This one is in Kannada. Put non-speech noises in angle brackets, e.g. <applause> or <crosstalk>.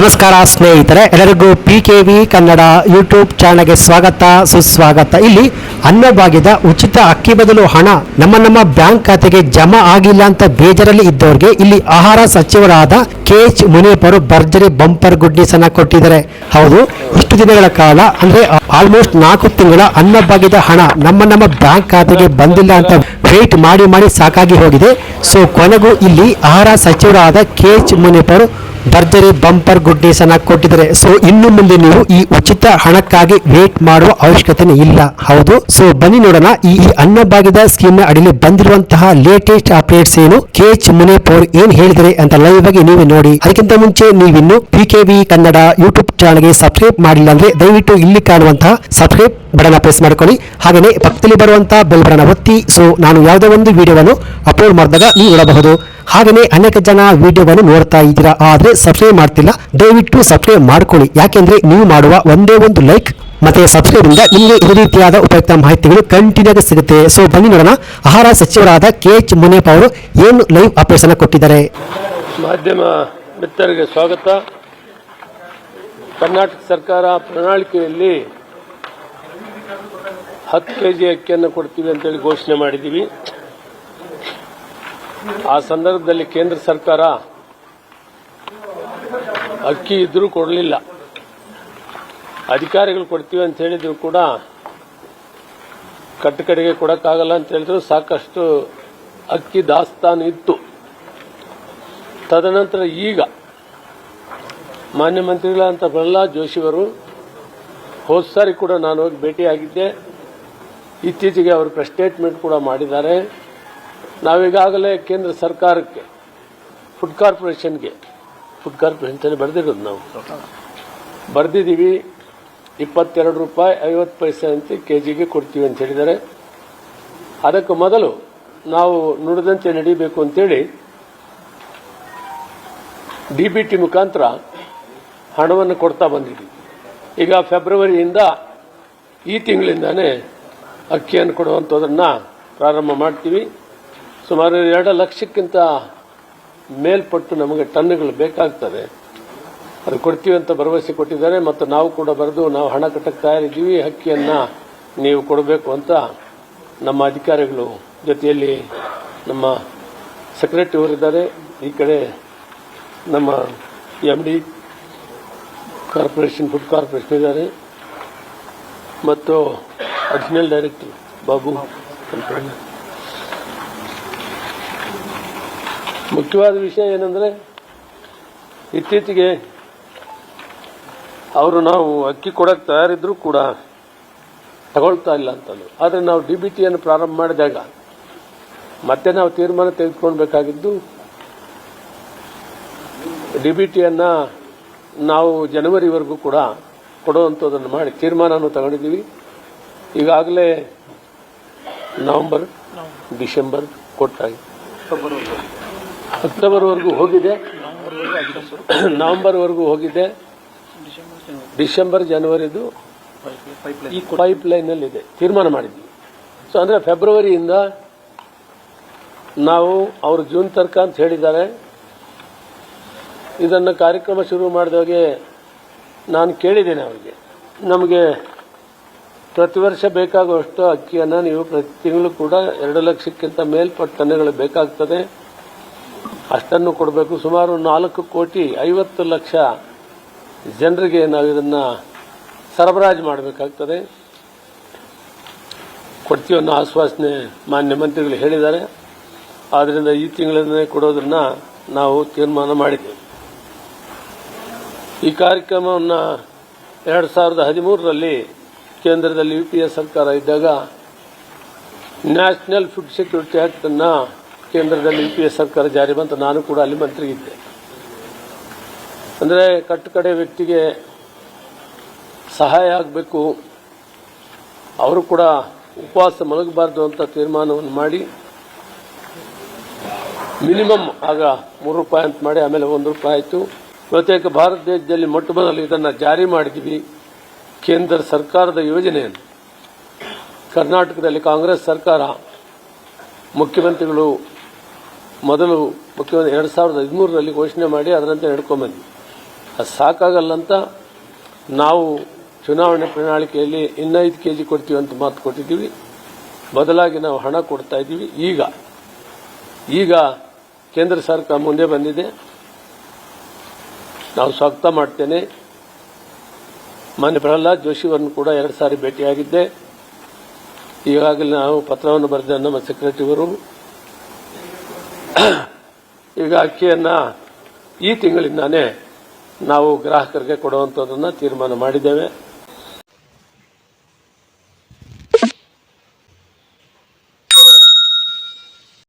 ನಮಸ್ಕಾರ ಸ್ನೇಹಿತರೆ, ಎಲ್ಲರಿಗೂ P K V Kannada YouTube ಚಾನಲ್ಗೆ ಸ್ವಾಗತ, ಸುಸ್ವಾಗತ. ಇಲ್ಲಿ ಅನ್ನಭಾಗ್ಯದ ಉಚಿತ ಅಕ್ಕಿ ಬದಲು ಹಣ, ನಮ್ಮ ನಮ್ಮ ಬ್ಯಾಂಕ್ ಖಾತೆಗೆ ಜಮಾ ಆಗಿಲ್ಲ ಅಂತ ಬೇಜಾರಲ್ಲಿ ಇದ್ದವರಿಗೆ ಇಲ್ಲಿ ಆಹಾರ ಸಚಿವರಾದ ಕೆ ಎಚ್ ಮುನಿಯಪ್ಪರು ಭರ್ಜರಿ ಬಂಪರ್ ಗುಡ್ ನ್ಯೂಸ್ ಅನ್ನ ಕೊಟ್ಟಿದ್ದಾರೆ. ಹೌದು, ಇಷ್ಟು ದಿನಗಳ ಕಾಲ ಅಂದ್ರೆ ಆಲ್ಮೋಸ್ಟ್ ನಾಲ್ಕು ತಿಂಗಳ ಅನ್ನಭಾಗ್ಯದ ಹಣ ನಮ್ಮ ನಮ್ಮ ಬ್ಯಾಂಕ್ ಖಾತೆಗೆ ಬಂದಿಲ್ಲ ಅಂತ ವೇಟ್ ಮಾಡಿ ಮಾಡಿ ಸಾಕಾಗಿ ಹೋಗಿದೆ. ಸೊ ಕೊನೆಗೂ ಇಲ್ಲಿ ಆಹಾರ ಸಚಿವರಾದ ಕೆ ಎಚ್ ಮುನಿಯಪ್ಪ ಅವರು ಭರ್ಜರಿ ಬಂಪರ್ ಗುಡ್ ನ್ಯೂಸ್ ಅನ್ನ ಕೊಟ್ಟಿದ್ದಾರೆ. ಸೊ ಇನ್ನು ಮುಂದೆ ನೀವು ಈ ಉಚಿತ ಹಣಕ್ಕಾಗಿ ವೇಟ್ ಮಾಡುವ ಅವಶ್ಯಕತೆ ಇಲ್ಲ. ಹೌದು? ಸೊ ಬನ್ನಿ ನೋಡೋಣ. ಈ ಅನ್ನಭಾಗ್ಯದ ಸ್ಕೀಮ್ನ ಅಡಿಯಲ್ಲಿ ಬಂದಿರುವಂತಹ ಲೇಟೆಸ್ಟ್ ಅಪ್ಡೇಟ್ಸ್ ಏನು? ಕೆ ಎಚ್ ಮುನೇಪೋರ್ ಏನ್ ಹೇಳಿದರೆ ಅಂತ ಲೈವ್ ಆಗಿ ನೀವೇ ನೋಡಿ. ಅದಕ್ಕಿಂತ ಮುಂಚೆ ನೀವಿನ್ನು P K V Kannada YouTube ಚಾನಲ್ಗೆ ಸಬ್ಸ್ಕ್ರೈಬ್ ಮಾಡಿಲ್ಲ ಅಂದ್ರೆ ದಯವಿಟ್ಟು ಇಲ್ಲಿ ಕಾಣುವಂತಹ ಸಬ್ಸ್ಕ್ರೈಬ್ ಬಟನ್ ಪ್ರೆಸ್ ಮಾಡ್ಕೊಳ್ಳಿ. ಹಾಗೆಯೇ ಪಕ್ಕದಲ್ಲಿ ಬರುವಂತಹ ಬೆಲ್ ಬಟನ್ ಒತ್ತಿ. ಸೊ ನಾನು ಯಾವುದೋ ಒಂದು ವಿಡಿಯೋವನ್ನು ಅಪ್ಲೋಡ್ ಮಾಡಿದಾಗ ನೀವು ನೋಡಬಹುದು. ಹಾಗೆಯೇ ಅನೇಕ ಜನ ವಿಡಿಯೋವನ್ನು ನೋಡ್ತಾ ಇದ್ದೀರಾ, ಆದ್ರೆ ಸಬ್ಸ್ಕ್ರೈಬ್ ಮಾಡ್ತಿಲ್ಲ. ದಯವಿಟ್ಟು ಸಬ್ಸ್ಕ್ರೈಬ್ ಮಾಡ್ಕೊಳ್ಳಿ. ಯಾಕೆಂದ್ರೆ ನೀವು ಮಾಡುವ ಒಂದೇ ಒಂದು ಲೈಕ್ ಮತ್ತೆ ಸಬ್ಸ್ಕ್ರೈಬ್ ಇಂದ ನಿಮಗೆ ಈ ರೀತಿಯಾದ ಉಪಯುಕ್ತ ಮಾಹಿತಿಗಳು ಕಂಟಿನ್ಯೂ ಆಗಿ ಸಿಗುತ್ತೆ. ಸೊ ಬನ್ನಿ ನೋಡೋಣ. ಆಹಾರ ಸಚಿವರಾದ ಕೆ ಎಚ್ ಮುನಿಯಪ್ಪ ಅವರು ಏನು ಲೈವ್ ಆಪರೇಷನ್ ಕೊಟ್ಟಿದ್ದಾರೆ? ಮಾಧ್ಯಮ ಮಿತ್ರರಿಗೆ ಸ್ವಾಗತ. ಕರ್ನಾಟಕ ಸರ್ಕಾರ ಪ್ರಣಾಳಿಕೆಯಲ್ಲಿ ಹತ್ತು ಕೆ ಜಿ ಅಕ್ಕಿಯನ್ನು ಕೊಡ್ತೀವಿ ಅಂತೇಳಿ ಘೋಷಣೆ ಮಾಡಿದ್ದೀವಿ. ಆ ಸಂದರ್ಭದಲ್ಲಿ ಕೇಂದ್ರ ಸರ್ಕಾರ ಅಕ್ಕಿ ಇದ್ರೂ ಕೊಡಲಿಲ್ಲ. ಅಧಿಕಾರಿಗಳು ಕೊಡ್ತೀವಿ ಅಂತ ಹೇಳಿದ್ರು ಕೂಡ ಕಟ್ಟಕಡೆಗೆ ಕೊಡೋಕ್ಕಾಗಲ್ಲ ಅಂತ ಹೇಳಿದ್ರು. ಸಾಕಷ್ಟು ಅಕ್ಕಿ ದಾಸ್ತಾನು ಇತ್ತು. ತದನಂತರ ಈಗ ಮಾನ್ಯ ಮಂತ್ರಿಗಳಂತ ಪ್ರಹ್ಲಾದ್ ಜೋಶಿಯವರು ಹೋದ ಸಾರಿ ಕೂಡ ನಾನು ಹೋಗಿ ಭೇಟಿಯಾಗಿದ್ದೆ. ಇತ್ತೀಚೆಗೆ ಅವರು ಪ್ರೆಸ್ ಸ್ಟೇಟ್ಮೆಂಟ್ ಕೂಡ ಮಾಡಿದ್ದಾರೆ. ನಾವೀಗಾಗಲೇ ಕೇಂದ್ರ ಸರ್ಕಾರಕ್ಕೆ ಫುಡ್ ಕಾರ್ಪೊರೇಷನ್ಗೆ ಫುಡ್ ಕಾರ್ಪೊರೇಷನ್ ಬರೆದಿರೋದು ನಾವು. ಬರೆದಿದ್ದೀವಿ, ಇಪ್ಪತ್ತೆರಡು ರೂಪಾಯಿ ಐವತ್ತು ಪೈಸೆ ಅಂತ ಕೆ ಜಿಗೆ ಕೊಡ್ತೀವಿ ಅಂತ ಹೇಳಿದ್ದಾರೆ. ಅದಕ್ಕೆ ಮೊದಲು ನಾವು ನುಡಿದಂತೆ ನಡೀಬೇಕು ಅಂತೇಳಿ ಡಿ ಬಿ ಟಿ ಮುಖಾಂತರ ಹಣವನ್ನು ಕೊಡ್ತಾ ಬಂದಿದ್ವಿ ಈಗ ಫೆಬ್ರವರಿಯಿಂದ ಈ ತಿಂಗಳಿಂದಾನೇ ಅಕ್ಕಿಯನ್ನು ಕೊಡುವಂಥದ್ದನ್ನು ಪ್ರಾರಂಭ ಮಾಡ್ತೀವಿ. ಸುಮಾರು ಎರಡು ಲಕ್ಷಕ್ಕಿಂತ ಮೇಲ್ಪಟ್ಟು ನಮಗೆ ಟನ್ನುಗಳು ಬೇಕಾಗ್ತದೆ ಅದು ಕೊಡ್ತೀವಿ ಅಂತ ಭರವಸೆ ಕೊಟ್ಟಿದ್ದಾರೆ. ಮತ್ತು ನಾವು ಕೂಡ ಬರೆದು ನಾವು ಹಣ ಕಟ್ಟಕ್ಕೆ ತಯಾರಿದ್ದೀವಿ. ಅಕ್ಕಿಯನ್ನು ನೀವು ಕೊಡಬೇಕು ಅಂತ ನಮ್ಮ ಅಧಿಕಾರಿಗಳು ಜೊತೆಯಲ್ಲಿ ನಮ್ಮ ಸೆಕ್ರೆಟರಿ ಅವರಿದ್ದಾರೆ ಈ ಕಡೆ ನಮ್ಮ M D corporation, food corporation ಇದ್ದಾರೆ. ಮತ್ತು ಅಡಿಷನಲ್ ಡೈರೆಕ್ಟರ್ ಬಾಬು ಅಂತ ಹೇಳಿ. ಮುಖ್ಯವಾದ ವಿಷಯ ಏನಂದ್ರೆ, ಇತ್ತೀಚೆಗೆ ಅವರು ನಾವು ಅಕ್ಕಿ ಕೊಡಕ್ಕೆ ತಯಾರಿದ್ರು ಕೂಡ ತಗೊಳ್ತಾ ಇಲ್ಲ ಅಂತಂದ್ರು. ಆದರೆ ನಾವು ಡಿ ಬಿ ಪ್ರಾರಂಭ ಮಾಡಿದಾಗ ಮತ್ತೆ ನಾವು ತೀರ್ಮಾನ ತೆಗೆದುಕೊಳ್ಬೇಕಾಗಿದ್ದು, ಡಿ ಬಿ ಟಿಯನ್ನು ನಾವು ಜನವರಿವರೆಗೂ ಕೂಡ ಕೊಡುವಂಥದ್ದನ್ನು ಮಾಡಿ ತೀರ್ಮಾನವನ್ನು ತಗೊಂಡಿದ್ದೀವಿ. ಈಗಾಗಲೇ ನವೆಂಬರ್, ಡಿಸೆಂಬರ್ ಕೊಟ್ಟಾಗಿ ಅಕ್ಟೋಬರ್ವರೆಗೂ ಹೋಗಿದೆ. ನವೆಂಬರ್ವರೆಗೂ ಹೋಗಿದೆ. ಡಿಸೆಂಬರ್, ಜನವರಿದು ಈ ಪೈಪ್ ಲೈನಲ್ಲಿದೆ ತೀರ್ಮಾನ ಮಾಡಿದ್ವಿ. ಸೊ ಅಂದರೆ ಫೆಬ್ರವರಿಯಿಂದ ನಾವು ಅವರು ಜೂನ್ ತರ್ಕ ಅಂತ ಹೇಳಿದ್ದಾರೆ. ಇದನ್ನು ಕಾರ್ಯಕ್ರಮ ಶುರು ಮಾಡಿದಾಗೆ ನಾನು ಕೇಳಿದ್ದೇನೆ ಅವರಿಗೆ. ನಮಗೆ ಪ್ರತಿ ವರ್ಷ ಬೇಕಾಗುವಷ್ಟು ಅಕ್ಕಿಯನ್ನು ನೀವು ಪ್ರತಿ ತಿಂಗಳು ಕೂಡ ಎರಡು ಲಕ್ಷಕ್ಕಿಂತ ಮೇಲ್ಪಟ್ಟ ಟನ್ನುಗಳು ಬೇಕಾಗ್ತದೆ. ಅಷ್ಟನ್ನು ಕೊಡಬೇಕು. ಸುಮಾರು ನಾಲ್ಕು ಕೋಟಿ ಐವತ್ತು ಲಕ್ಷ ಜನರಿಗೆ ನಾವು ಇದನ್ನು ಸರಬರಾಜು ಮಾಡಬೇಕಾಗ್ತದೆ. ಕೊಡ್ತೀವಿ ಅನ್ನೋ ಆಶ್ವಾಸನೆ ಮಾನ್ಯ ಮಂತ್ರಿಗಳು ಹೇಳಿದ್ದಾರೆ. ಆದ್ದರಿಂದ ಈ ತಿಂಗಳಿಂದಲೇ ಕೊಡೋದನ್ನು ನಾವು ತೀರ್ಮಾನ ಮಾಡಿದ್ದೇವೆ. ಈ ಕಾರ್ಯಕ್ರಮವನ್ನು ಎರಡು ಸಾವಿರದ ಹದಿಮೂರರಲ್ಲಿ ಕೇಂದ್ರದಲ್ಲಿ ಯು ಪಿ ಎ ಸರ್ಕಾರ ಇದ್ದಾಗ ನ್ಯಾಷನಲ್ ಫುಡ್ ಸೆಕ್ಯೂರಿಟಿ ಆಕ್ಟ್ ಅನ್ನ ಕೇಂದ್ರದಲ್ಲಿ ಯು ಪಿ ಎ ಸರ್ಕಾರ ಜಾರಿ ಬಂತು, ನಾನು ಕೂಡ ಅಲ್ಲಿ ಮಂತ್ರಿ ಇದ್ದೆ. ಅಂದರೆ ಕಟ್ಟು ಕಡೆ ವ್ಯಕ್ತಿಗೆ ಸಹಾಯ ಆಗಬೇಕು, ಅವರು ಕೂಡ ಉಪವಾಸ ಮಲಗಬಾರ್ದು ಅಂತ ತೀರ್ಮಾನವನ್ನು ಮಾಡಿ, ಮಿನಿಮಮ್ ಆಗ ಮೂರು ರೂಪಾಯಿ ಅಂತ ಮಾಡಿ, ಆಮೇಲೆ ಒಂದು ರೂಪಾಯಿ ಆಯಿತು. ಪ್ರತ್ಯೇಕ ಭಾರತ ದೇಶದಲ್ಲಿ ಮೊಟ್ಟ ಮೊದಲು ಇದನ್ನು ಜಾರಿ ಮಾಡಿದ್ವಿ, ಕೇಂದ್ರ ಸರ್ಕಾರದ ಯೋಜನೆಯನ್ನು. ಕರ್ನಾಟಕದಲ್ಲಿ ಕಾಂಗ್ರೆಸ್ ಸರ್ಕಾರ ಮುಖ್ಯಮಂತ್ರಿಗಳು ಮೊದಲು ಮುಖ್ಯಮಂತ್ರಿ ಎರಡು ಸಾವಿರದ ಹದಿಮೂರರಲ್ಲಿ ಘೋಷಣೆ ಮಾಡಿ ಅದರಂತೆ ನಡ್ಕೊಂಬಂದ್ವಿ. ಅದು ಸಾಕಾಗಲ್ಲ ಅಂತ ನಾವು ಚುನಾವಣೆ ಪ್ರಣಾಳಿಕೆಯಲ್ಲಿ ಇನ್ನೈದು ಕೆ ಜಿ ಕೊಡ್ತೀವಿ ಅಂತ ಮಾತು ಕೊಟ್ಟಿದ್ದೀವಿ. ಬದಲಾಗಿ ನಾವು ಹಣ ಕೊಡ್ತಾ ಇದ್ದೀವಿ. ಈಗ ಈಗ ಕೇಂದ್ರ ಸರ್ಕಾರ ಮುಂದೆ ಬಂದಿದೆ. ನಾವು ಸ್ವಾಗತ ಮಾಡ್ತೇನೆ. ಮಾನ್ಯ ಪ್ರಹ್ಲಾದ್ ಜೋಶಿಯವರನ್ನು ಕೂಡ ಎರಡು ಸಾರಿ ಭೇಟಿಯಾಗಿದ್ದೆ. ಈಗಾಗಲೇ ನಾವು ಪತ್ರವನ್ನು ಬರೆದ ನಮ್ಮ ಸೆಕ್ರೆಟರಿವರು <coughs> ಈಗ ಅಕ್ಕಿಯನ್ನು ಈ ತಿಂಗಳಿಂದಾನೇ ನಾವು ಗ್ರಾಹಕರಿಗೆ ಕೊಡುವಂಥದ್ದನ್ನು ತೀರ್ಮಾನ ಮಾಡಿದ್ದೇವೆ.